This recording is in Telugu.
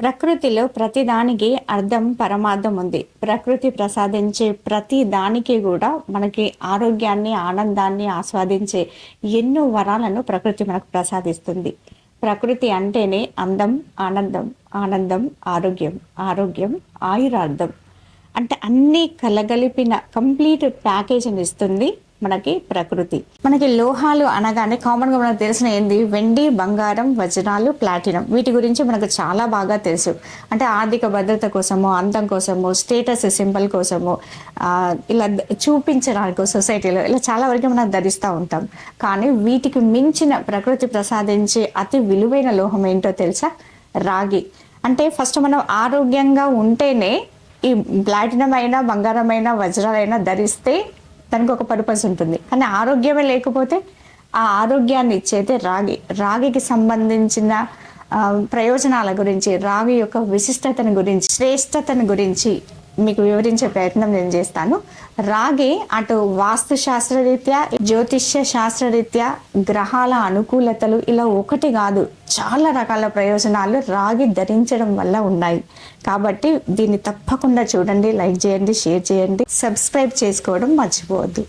ప్రకృతిలో ప్రతిదానికి అర్థం పరమార్థం ఉంది. ప్రకృతి ప్రసాదించే ప్రతి దానికి కూడా మనకి ఆరోగ్యాన్ని ఆనందాన్ని ఆస్వాదించే ఎన్నో వరాలను ప్రకృతి మనకు ప్రసాదిస్తుంది. ప్రకృతి అంటేనే అందం ఆనందం ఆనందం ఆరోగ్యం ఆరోగ్యం ఆయురార్థం. అంటే అన్నీ కలగలిపిన కంప్లీట్ ప్యాకేజీని ఇస్తుంది. మనకి ప్రకృతి. మనకి లోహాలు అనగానే కామన్గా మనకు తెలిసిన ఏంది? వెండి బంగారం వజ్రాలు ప్లాటినం వీటి గురించి మనకు చాలా బాగా తెలుసు. అంటే ఆర్థిక భద్రత కోసము అందం కోసము స్టేటస్ సింబల్ కోసము ఇలా చూపించడానికి సొసైటీలో ఇలా చాలా వరకు మనం ధరిస్తూ ఉంటాం. కానీ వీటికి మించిన ప్రకృతి ప్రసాదించే అతి విలువైన లోహం ఏంటో తెలుసా? రాగి. అంటే ఫస్ట్ మనం ఆరోగ్యంగా ఉంటేనే ఈ ప్లాటినం అయినా బంగారమైన వజ్రాలైనా ధరిస్తే దానికి ఒక పర్పస్ ఉంటుంది. కానీ ఆరోగ్యమే లేకపోతే ఆ ఆరోగ్యాన్ని ఇచ్చేది రాగి. రాగికి సంబంధించిన ప్రయోజనాల గురించి రాగి యొక్క విశిష్టతను గురించి శ్రేష్టతను గురించి మీకు వివరించే ప్రయత్నం నేను చేస్తాను. రాగి అటు వాస్తు శాస్త్రరీత్యా జ్యోతిష్య శాస్త్రరీత్యా గ్రహాల అనుకూలతలు ఇలా ఒకటి కాదు చాలా రకాల ప్రయోజనాలు రాగి ధరించడం వల్ల ఉన్నాయి. కాబట్టి దీన్ని తప్పకుండా చూడండి లైక్ చేయండి షేర్ చేయండి సబ్స్క్రైబ్ చేసుకోవడం మర్చిపోవద్దు.